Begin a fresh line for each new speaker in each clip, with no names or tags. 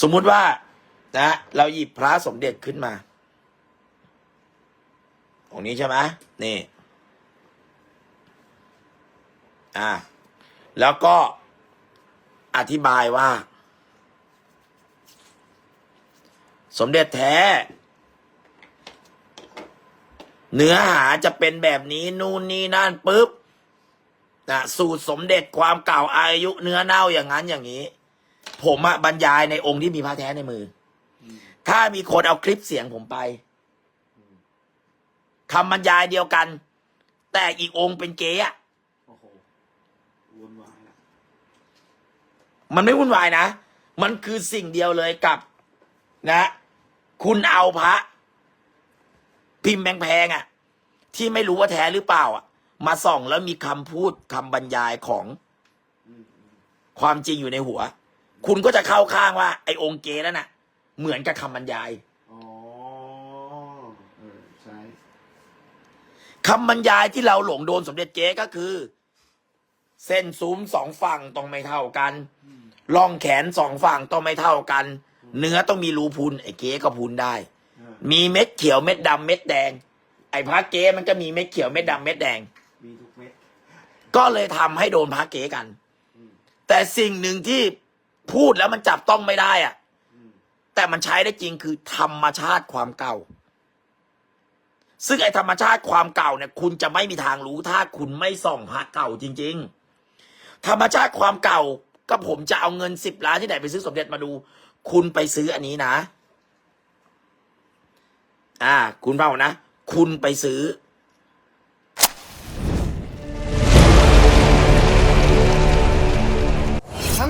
สมมุติว่านะเราหยิบพระสมเด็จขึ้นมา ตรงนี้ใช่ไหมนี่ อ่า แล้วก็อธิบายว่า สมเด็จแท้ เนื้อหาจะเป็นแบบนี้ นู่นนี่นั่นปุ๊บนะสูตรสมเด็จความเก่าอายุเนื้อเน่าอย่างนั้นอย่างนี้ ผมอะบรรยายในองค์ที่มีพระแท้ในมือ ถ้ามีคนเอาคลิปเสียงผมไปคำบรรยายเดียวกัน แต่อีกองค์เป็นเก๊อะ
โอ้โหวุ่นวายละ
มันไม่วุ่นวายนะ มันคือสิ่งเดียวเลยกับ นะ คุณเอาพระ พิมพ์แพงๆอะ ที่ไม่รู้ว่าแท้หรือเปล่า อะ มาส่องแล้วมีคำพูดคำบรรยายของ
อืมอืม
ความจริงอยู่ในหัว คุณก็จะเข้าข้างว่าไอ้องค์เกนั่นน่ะ เหมือนกับคำบรรยาย
อ๋อเออใช่
คำบรรยายที่เราหลงโดนสมเด็จเจ๊ก็คือ เส้นซุ้มสองฝั่งต้องไม่เท่ากัน
อืม
ร่องแขนสองฝั่งต้องไม่เท่ากัน เนื้อต้องมีรูพุนไอ้เก๊ก็พุนได้
อ่า
มีเม็ดเขียวเม็ดดำเม็ดแดง ไอ้พระเก๊มันก็มีเม็ดเขียวเม็ดดำเม็ดแดง
มีทุกเม็ด
ก็เลยทำให้โดนพระเก๊กัน
อืม
แต่สิ่งหนึ่งที่ พูดแล้วมันจับต้องไม่ได้อะแต่มันใช้ได้จริงคือธรรมชาติความเก่า ซึ่งไอ้ธรรมชาติความเก่าเนี่ย คุณจะไม่มีทางรู้ถ้าคุณไม่ส่องพระเก่าจริง ๆ ธรรมชาติความเก่าก็ผมจะเอาเงินสิบล้านที่ไหนไปซื้อสมเด็จมาดู คุณไปซื้ออันนี้นะ อ่า คุณเปล่านะ คุณไปซื้อ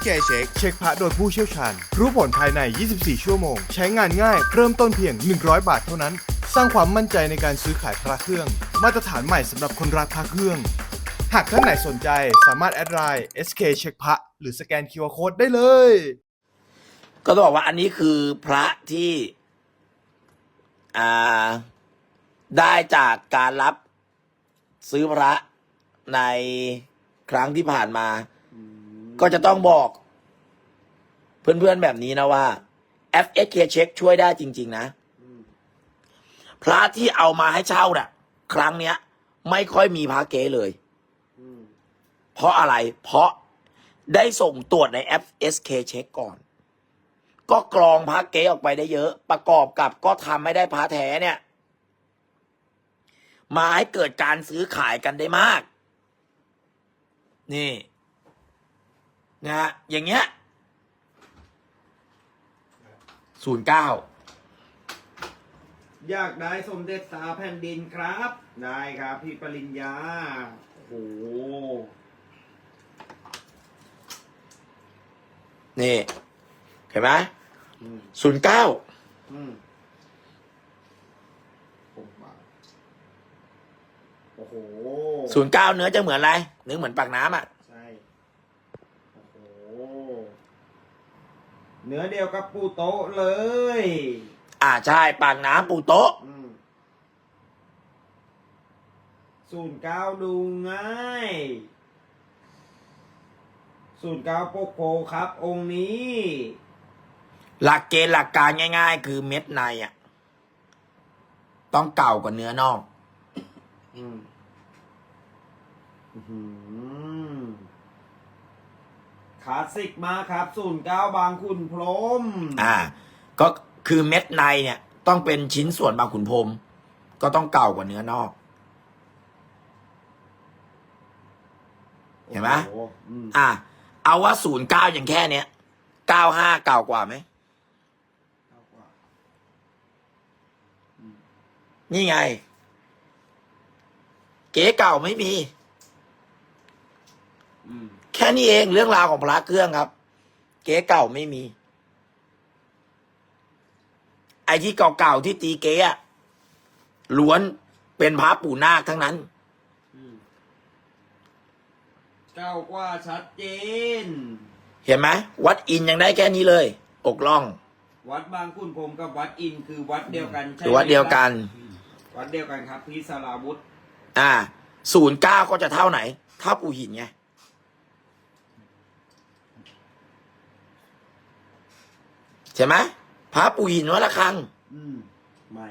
SK Check
เช็คพระโดยผู้เชี่ยวชาญ รู้ผลภายใน 24 ชั่วโมง ใช้งานง่าย เริ่มต้นเพียง 100 บาทเท่านั้น สร้างความมั่นใจในการซื้อขายพระเครื่อง มาตรฐานใหม่สำหรับคนรักพระเครื่อง หากท่านไหนสนใจสามารถแอดไลน์ SK เช็คพระหรือสแกน QR Code ได้เลย
ก็ต้องบอกว่าอันนี้คือพระที่อ่าได้จากการรับซื้อพระในครั้งที่ผ่านมา ก็จะต้องบอก เพื่อนๆแบบนี้นะว่า FSK Check ช่วยได้จริง ๆ นะ พระที่เอามาให้เช่าน่ะ ครั้งเนี้ย ไม่ค่อยมีพระเก๊เลย เพราะอะไร เพราะได้ส่งตรวจในแอป SK Check ก่อน ก็กรองพระเก๊ออกไปได้เยอะ ประกอบกับก็ทำไม่ได้พระแท้เนี่ย มาให้เกิดการซื้อขายกันได้มาก นี่ นะฮะอย่างเงี้ยศูนย์เก้า
อยากได้สมเด็จตาแผ่นดินครับ ได้ครับ พี่ปริญญา โอ้โห
นี่ เห็นไหม
อืม
ศูนย์เก้า
อืมผมว่าโอ้โห
ศูนย์เก้าเนื้อจะเหมือนอะไรเนื้อเหมือนปากน้ำอะ
ใช่ โอ้โห เนื้อเดียวกับปูโต๊ะเลย
อ่าใช่ปากน้ำปูโต๊ะ
อืมศูนย์เก้าดูง่ายศูนย์เก้าโปกโพครับ องค์นี้
หลักเกณฑ์หลักการง่าย ๆ คือเม็ดในอะ ต้องเก่ากว่าเนื้อนอก
อืมอื้อหือค ลาสสิกมากครับศูนย์เก้าบางขุนพรหม
อ่า ก็คือเม็ดในเนี่ย ต้องเป็นชิ้นส่วนบางขุนพรหมก็ต้องเก่ากว่าเนื้อนอก เห็นไหม
โอ้โอืม
อ่าเอาว่าศูนย์เก้าอย่างแค่เนี้ยเก้าห้าเก่ากว่าไหม
เอากว่า
นี่ไง เก๋เก่าไม่มี
อืม
เคค่นี้เองเรื่องราวของพระเครื่องครับ เก๊เก่าไม่มี ไอ้ที่เก่าๆที่ตีเก๊อะล้วนเป็นพระปู่นาคทั้งนั้น
อืมเก้ากว่าชัดเจน
เห็นไหมวัดอินยังได้แค่นี้เลย อกล่อง
วัดบางขุนพรหมกับวัดอินคือวัดเดียวกันใช่
คือวัดเดียวกัน
วัดเดียวกันครับพี่สาราวุธ
อ่าศูนย์เก้าก็จะเท่าไหนเท่าปู่หินไง ช่ไหมพระปู่หินวัดละคัง
อืมไม่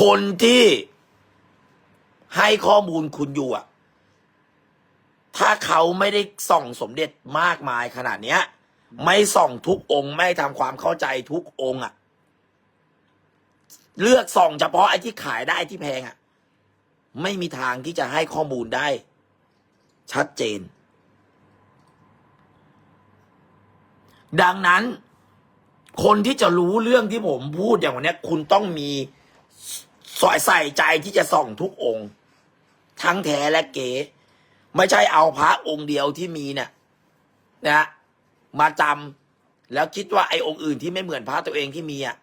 คนที่ให้ข้อมูลคุณอยู่อะถ้าเขาไม่ได้ส่องสมเด็จมากมายขนาดเนี้ย ไม่ส่องทุกองค์ ไม่ทำความเข้าใจทุกองค์อะเลือกส่องเฉพาะไอ้ที่ขายได้ที่แพงอะไม่มีทางที่จะให้ข้อมูลได้ ชัดเจน ดังนั้น คนที่จะรู้เรื่องที่ผมพูดอย่างวันนี้คุณต้องมีสอยใส่ใจที่จะส่องทุกองค์ ทั้งแท้และเก๋ ไม่ใช่เอาพระองค์เดียวที่มีเนี่ยนะฮะมาจำแล้วคิดว่าไอ้องค์อื่นที่ไม่เหมือนพระตัวเองที่มีอะ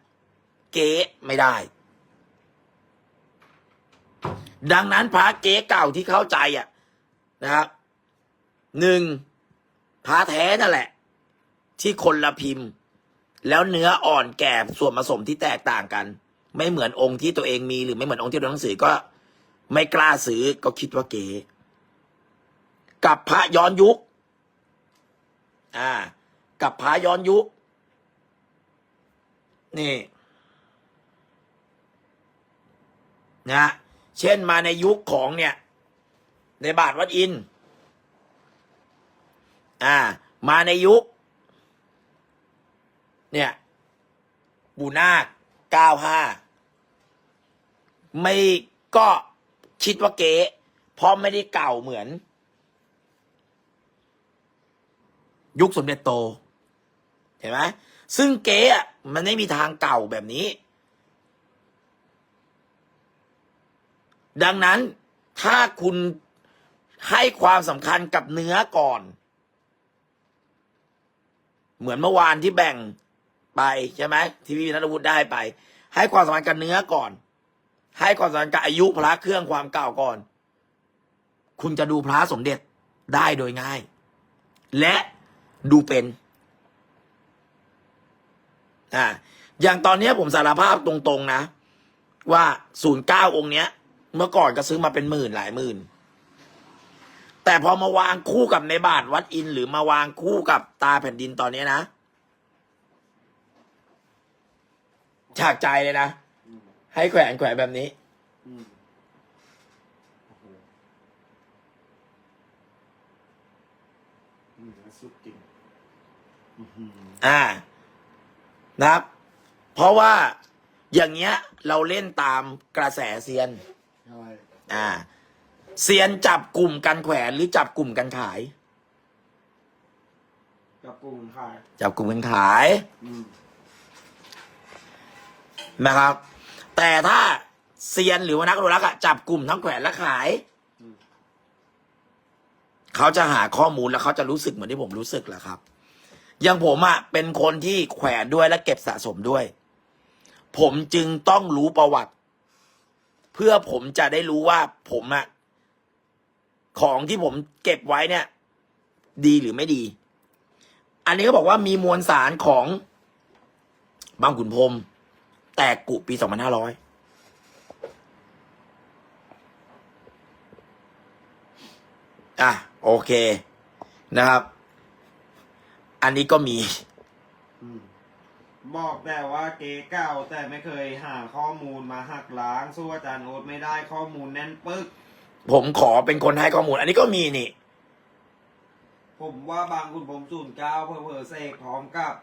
เก๋ไม่ได้ ดังนั้นพระเก๋เก่าที่เข้าใจอะนะครับหนึ่งพระแท้นั่นแหละ ที่คนละพิมพ์ แล้วเนื้ออ่อนแก่ส่วนผสมที่แตกต่างกัน ไม่เหมือนองค์ที่ตัวเองมี หรือไม่เหมือนองค์ที่ตัวหนังสือก็ ไม่กล้าซื้อก็คิดว่าเก๋กับพระย้อนยุค อ่า กับพระย้อนยุค นี่นะเช่นมาในยุคของเนี่ย ในบาทวัดอิน อ่า มาในยุค เนี่ยบูนาคเก้าห้าไม่ก็คิดว่าเก๋เพราะไม่ได้เก่าเหมือน ยุคสมเด็จโต เห็นไหมซึ่งเก๋อะมันไม่มีทางเก่าแบบนี้ ดังนั้นถ้าคุณให้ความสำคัญกับเนื้อก่อน เหมือนเมื่อวานที่แบ่ง ไปใช่ไหมที่พี่นัทวุฒิได้ไป ให้ความสำคัญกับเนื้อก่อน ให้ความสำคัญกับอายุพระเครื่องความเก่าก่อน คุณจะดูพระสมเด็จได้โดยง่าย และดูเป็นอ่าอย่างตอนนี้ผมสารภาพตรงๆนะ ว่าศูนย์เก้าองค์เนี้ย เมื่อก่อนก็ซื้อมาเป็นหมื่นหลายหมื่น แต่พอมาวางคู่กับในบาทวัดอินหรือมาวางคู่กับตาแผ่นดินตอนนี้นะ ฉากใจเลยนะ
อืม
ให้แขวนแขวนแบบนี้
อืมโอ้โหอืมสุดจริงอื้อหือ
อ่า นะครับ เพราะว่าอย่างเงี้ย เราเล่นตามกระแสเซียน
ใช่
อ่า เซียนจับกลุ่มกันแขวนหรือจับกลุ่มกันขาย
กับปุ่มขาย
จับกลุ่มกันขาย
อืม
นะครับ แต่ถ้าเซียนหรือว่านักอนุรักษ์อะจับกลุ่มทั้งแขวนและขาย เขาจะหาข้อมูลแล้วเขาจะรู้สึกเหมือนที่ผมรู้สึกแหละครับ อย่างผมอะเป็นคนที่แขวนด้วยและเก็บสะสมด้วย ผมจึงต้องรู้ประวัติ เพื่อผมจะได้รู้ว่าผมอะของที่ผมเก็บไว้เนี่ย ดีหรือไม่ดี อันนี้ก็บอกว่ามีมวลสารของบางขุนพรม แตกกุปีสองพันห้าร้อยอะโอเคนะครับ อันนี้ก็มี
อืมบอกแต่ว่าเก๋เก่าแต่ไม่เคยหาข้อมูลมาหักล้างสู้อาจารย์โอ๊ตไม่ได้ข้อมูลแน่นปึ๊ก
ผมขอเป็นคนให้ข้อมูล อันนี้ก็มีนี่
ผมว่าบางคุณผมศูนย์เก้าเพอเพอเสกพร้อมกับ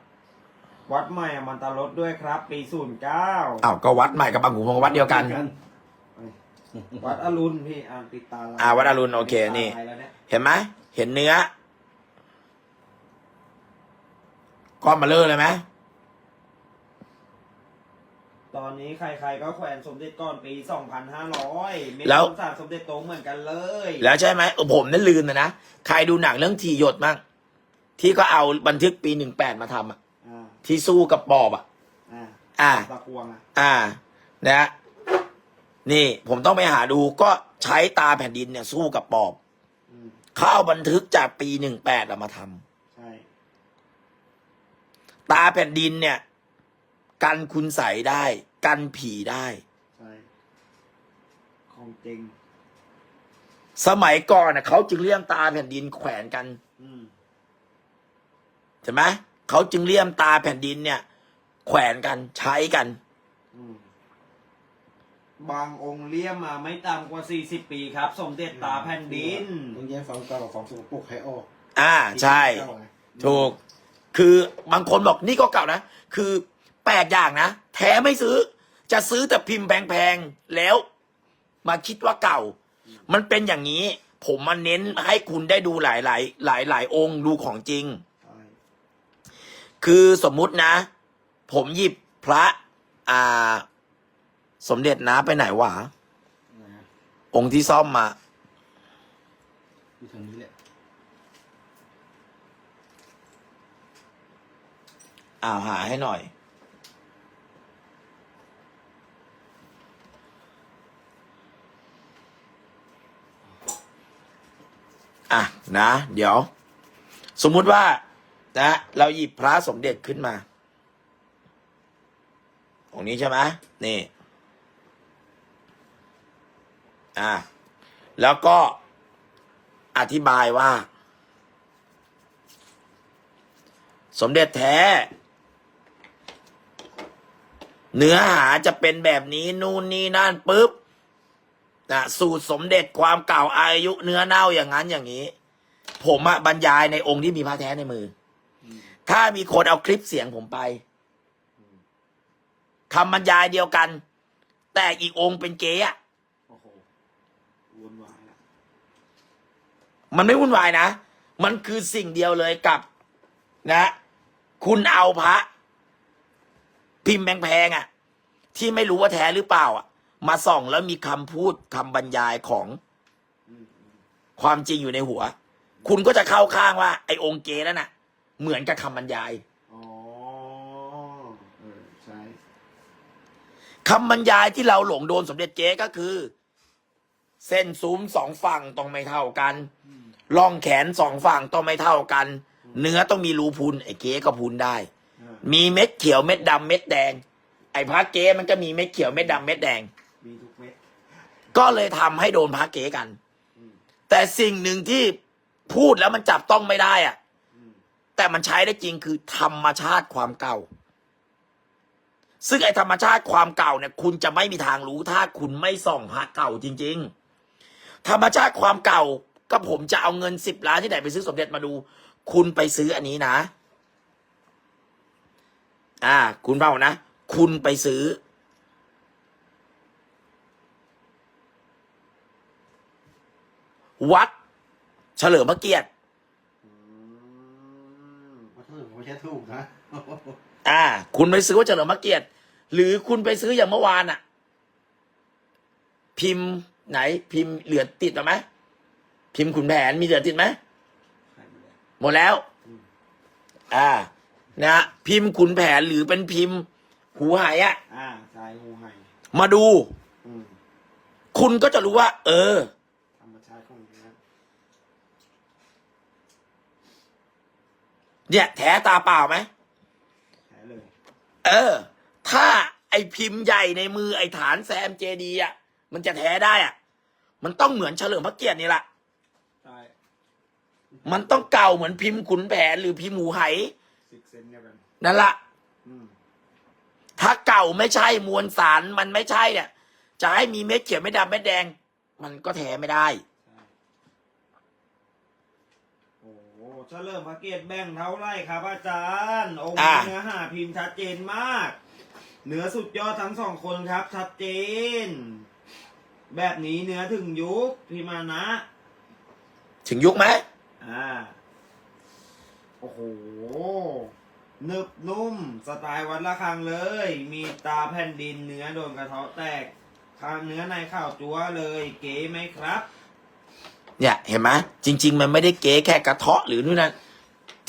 วัดใหม่อมันตรดด้วยครับ ปีศูนย์เก้า
อ้าวก็วัดใหม่กับบางขุนพรหมวัดเดียวกัน
วัดอรุณพี่อ่านติดตาลย
อ่าวัดอรุณโอเคนี่
ติดตาลายแล้วเนี่ย
เห็นไหมเห็นเนื้อก้อนมาเลอะเลยไหม
ตอนนี้ใครๆก็แขวนสมเด็จก่อนปี2,500เม็ด
แล้ว
สมสารสมเด็จโตเหมือนกันเลย
แล้วใช่ไหมเออผมนั่นลืมนะนะ ใครดูหนังเรื่องทีหยดมั่งที่ก็เอาบันทึกปีหนึ่งแปดมาทำอะ
อ่า
ที่สู้กับปอบอะ
อ่า
อ่า
ตะกวงอะ
อ่า นะ นี่ ผมต้องไปหาดูก็ใช้ตาแผ่นดินเนี่ย สู้กับปอบ
อืม
เขาเอาบันทึกจากปีหนึ่งแปดมาทำ
ใช่
ตาแผ่นดินเนี่ย กันคุณใสยได้ กันผีได้
ใช่ของจริง
สมัยก่อนน่ะเขาจึงเลี่ยมตาแผ่นดินแขวนกัน
อืม
ใช่ไหม เขาจึงเลี่ยมตาแผ่นดินเนี่ย แขวนกันใช้กัน
อืมบางองค์เลี่ยมมาไม่ต่ำกว่า 40 ปีครับ สมเด็จตาแผ่นดิน
ต้องแยกความเก่ากับความสกปรกให้ออก
อ่าใช่
เก่าไง
ถูก คือบางคนบอกนี่ก็เก่านะ คือแปดอย่างนะ แท้ไม่ซื้อ จะซื้อแต่พิมพ์แพงๆ แล้ว มาคิดว่าเก่า มันเป็นอย่างนี้ ผมมาเน้นให้คุณได้ดูหลายหลายหลายหลายๆองค์ดูของจริง
ใช่
คือสมมุตินะ ผมหยิบพระอ่า สมเด็จนะไปไหนวะ
นะฮะ
องค์ที่ซ่อมมา
อยู่ทางนี้แหละ
อ้าวหาให้หน่อย อะนะ เดี๋ยว สมมุติว่า นะเราหยิบพระสมเด็จขึ้นมาองนี้ใช่ไหมนี่ อะแล้วก็อธิบายว่า สมเด็จแท้ เนื้อหาจะเป็นแบบนี้นู่นนี่นั่นปุ๊บนะสูตรสมเด็จความเก่าอายุเนื้อเน่าอย่างนั้นอย่างนี้ ผมอะบรรยายในองค์ที่มีพระแท้ในมือ ถ้ามีคนเอาคลิปเสียงผมไปคำบรรยายเดียวกัน แต่อีกองค์เป็นเก๊อะ
โอ้โหวุ่นวายละ
มันไม่วุ่นวายนะ มันคือสิ่งเดียวเลยกับ นะ คุณเอาพระ พิมพ์แพงๆอะ ที่ไม่รู้ว่าแท้หรือเปล่า อะ มาส่องแล้วมีคำพูดคำบรรยายของ
อืมอืม
ความจริงอยู่ในหัว คุณก็จะเข้าข้างว่า ไอ้องค์เกนั่นน่ะ เหมือนกับคำบรรยาย
อ๋อเออใช่
คำบรรยายที่เราหลงโดนสมเด็จเจ๊ก็คือ เส้นซุ้มสองฝั่งต้องไม่เท่ากันร่องแขนสองฝั่งต้องไม่เท่ากัน เนื้อต้องมีรูพุนไอ้เก๊ก็พุนได้
อ่า
มีเม็ดเขียวเม็ดดำเม็ดแดง ไอ้พระเก๊มันก็มีเม็ดเขียวเม็ดดำเม็ดแดง
มีทุกเม็ด
ก็เลยทำให้โดนพระเก๊กัน
อืม
แต่สิ่งหนึ่งที่พูดแล้วมันจับต้องไม่ได้อะ
อืม
แต่มันใช้ได้จริงคือธรรมชาติความเก่า ซึ่งไอ้ธรรมชาติความเก่าเนี่ย คุณจะไม่มีทางรู้ถ้าคุณไม่ส่องพระเก่าจริง ๆ ธรรมชาติความเก่าก็ผมจะเอาเงินสิบล้านที่ไหนไปซื้อสมเด็จมาดู คุณไปซื้ออันนี้นะ อ่า คุณเปล่านะ คุณไปซื้อวัด เฉลิมพระเกียรติ
อืม
ว่าถ้าผม ไม่ใช่ถูกนะ
อ่า คุณไปซื้อว่าเฉลิมพระเกียรติ หรือคุณไปซื้ออย่างเมื่อวานอะพิมพ์ไหน พิมพ์เหลือติดหรือไหมพิมพ์ขุนแผนมีเหลือติดไหม
ใครมาแล้ว
หมดแล้ว อ่า นะ พิมพ์ขุนแผนหรือเป็นพิมพ์ หูหายอะ
อ่าใช่หูไห่
มาดู
อืม
คุณก็จะรู้ว่า เออ
ธรรมชาติของเนื้อ
เนี่ยแท้ตาเปล่าไหม
แท้เลย
เออ ถ้าไอพิมพ์ใหญ่ในมือไอฐานแซมเจดีอะ มันจะแท้ได้อะ มันต้องเหมือนเฉลิมพระเกียรตินี่แหละ
ใช่
มันต้องเก่าเหมือนพิมพ์ขุนแผนหรือพิมพ์หมูไห
สิกเซนเดียวกัน
นั่นละ
อืม
ถ้าเก่าไม่ใช่มวลสารมันไม่ใช่เนี่ยจะให้มีเม็ดเขียวเม็ดดำเม็ดแดง มันก็แท้ไม่ได้
ใช่โอ้โห เฉลิมพระเกียรติแบ่งเท่าไหร่ครับอาจารย์ องค์
อ่า
เนื้อหาพิมพ์ชัดเจนมาก เนื้อสุดยอดทั้งสองคนครับ ชัดเจน แบบนี้เนื้อถึงยุคพิมานะ
ถึงยุคไหม
อ่า โอ้โหหนึบนุ่ม สไตล์วัดละคังเลย มีตาแผ่นดินเนื้อโดนกระเทาะแตกข้างเนื้อในข้าวจั๊วเลย เก๋ไหมครับ
เนี่ยเห็นไหมจริง ๆ มันไม่ได้เก๋แค่กระเทาะหรือนู่นนั่น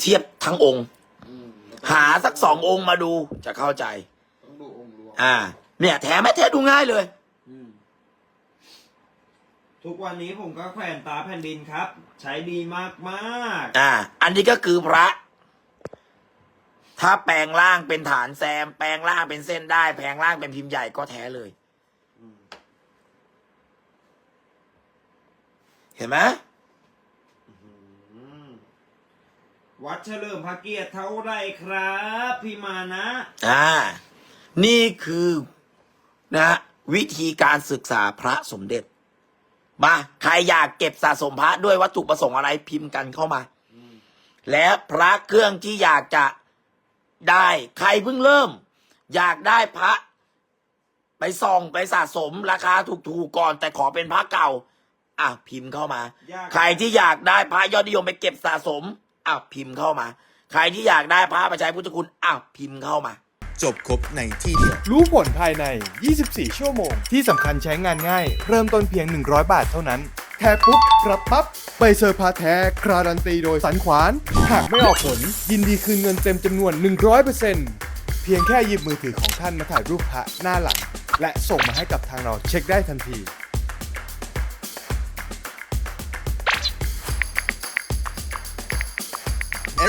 เทียบทั้งองค์
อืมแล้ว
หาสักสององค์มาดูจะเข้าใจ
ต้องดูองค์รวม
อ่า เนี่ยแถมไม่แท้ดูง่ายเลย
อืม
ทุกวันนี้ผมก็แขวนตาแผ่นดินครับ ใช้ดีมากมาก
อ่า อันนี้ก็คือพระ ถ้าแปลงร่างเป็นฐานแซม แปลงร่างเป็นเส้นได้ แปลงร่างเป็นพิมพ์ใหญ่ก็แท้เลย
ๆอืม
เห็นไหม
อืมวัดเฉลิมพระเกียรติเท่าไรครับพี่มานะ
อ่านี่คือนะวิธีการศึกษาพระสมเด็จ มาใครอยากเก็บสะสมพระด้วยวัตถุประสงค์อะไรพิมพ์กันเข้ามา และพระเครื่องที่อยากจะได้ใครเพิ่งเริ่ม อยากได้พระ ไปส่องไปสะสมราคาถูกๆก่อน แต่ขอเป็นพระเก่า อะพิมพ์เข้ามา
อยาก
ใครที่อยากได้พระยอดนิยมไปเก็บสะสมอะพิมพ์เข้ามา ใครที่อยากได้พระไปใช้พุทธคุณอะพิมพ์เข้ามา
จบครบในที่เดียว
รู้ผลภายใน 24 ชั่วโมง ที่สำคัญใช้งานง่าย เริ่มต้นเพียง 100 บาทเท่านั้น แท้ปุ๊บรับปั๊บใบเซอร์พาแท้คราดันตีโดยสันขวาน หากไม่ออกผล ยินดีคืนเงินเต็มจำนวน 100%เพียงแค่หยิบมือถือของท่านมาถ่ายรูปพระหน้าหลัง และส่งมาให้กับทางเราเช็คได้ทันที